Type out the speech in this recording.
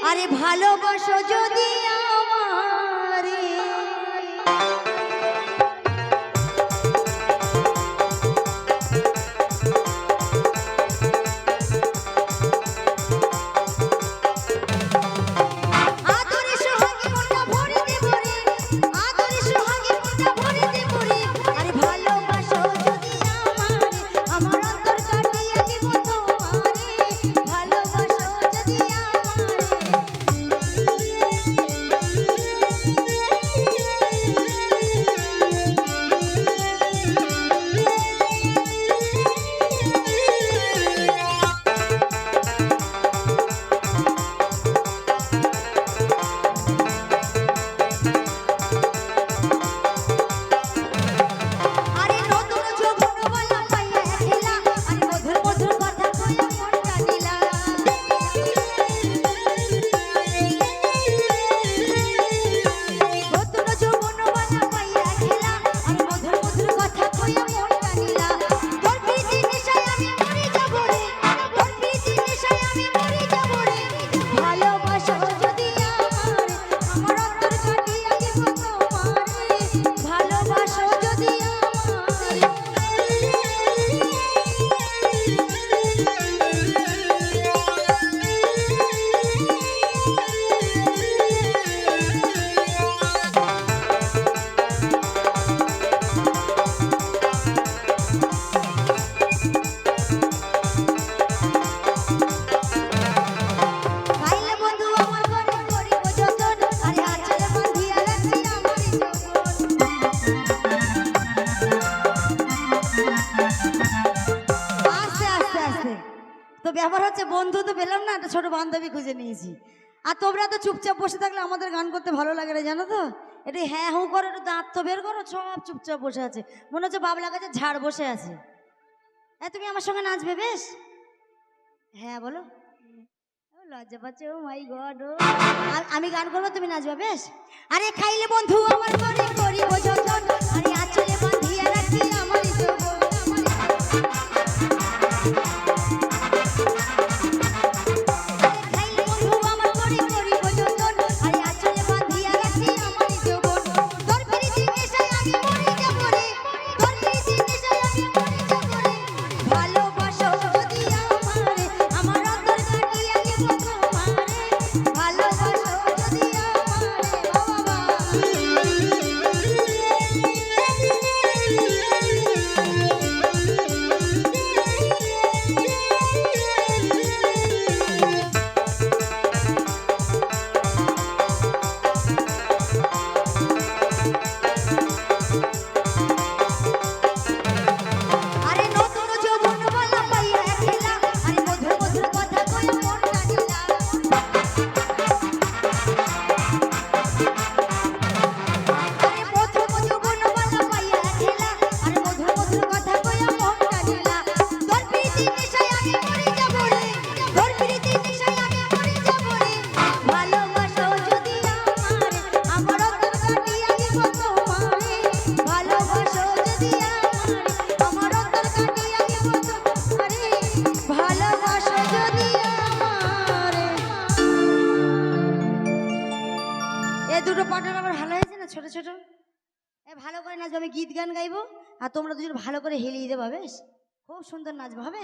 আরে ভালোবাসো যদি ব্যাপার হচ্ছে বন্ধু তো পেলাম না, একটা ছোট বান্ধবী খুঁজে নিয়েছি। আর তোমরা তো চুপচাপ বসে থাকলে আমাদের গান করতে ভালো লাগে না জানো তো? এটা হ্যাঁ হু করে, একটু দাঁত তো বের করো, সব চুপচাপ বসে আছে। মনে হচ্ছে বাবলা কাছে ঝাড় বসে আছে। হ্যাঁ তুমি আমার সঙ্গে নাচবে বেশ? হ্যাঁ বলো। লজ্জা পাচ্ছে, ও মাই গড আমি গান করব, তুমি নাচবে, বেশ? আরে, খাইলে বন্ধু, আমার করে করি ছোট। এ ভালো করে নাচবো, আমি গীত গান গাইবো, আর তোমরা দুজন ভালো করে হেলিয়ে দেবা, বেশ? খুব সুন্দর নাচবো, হবে?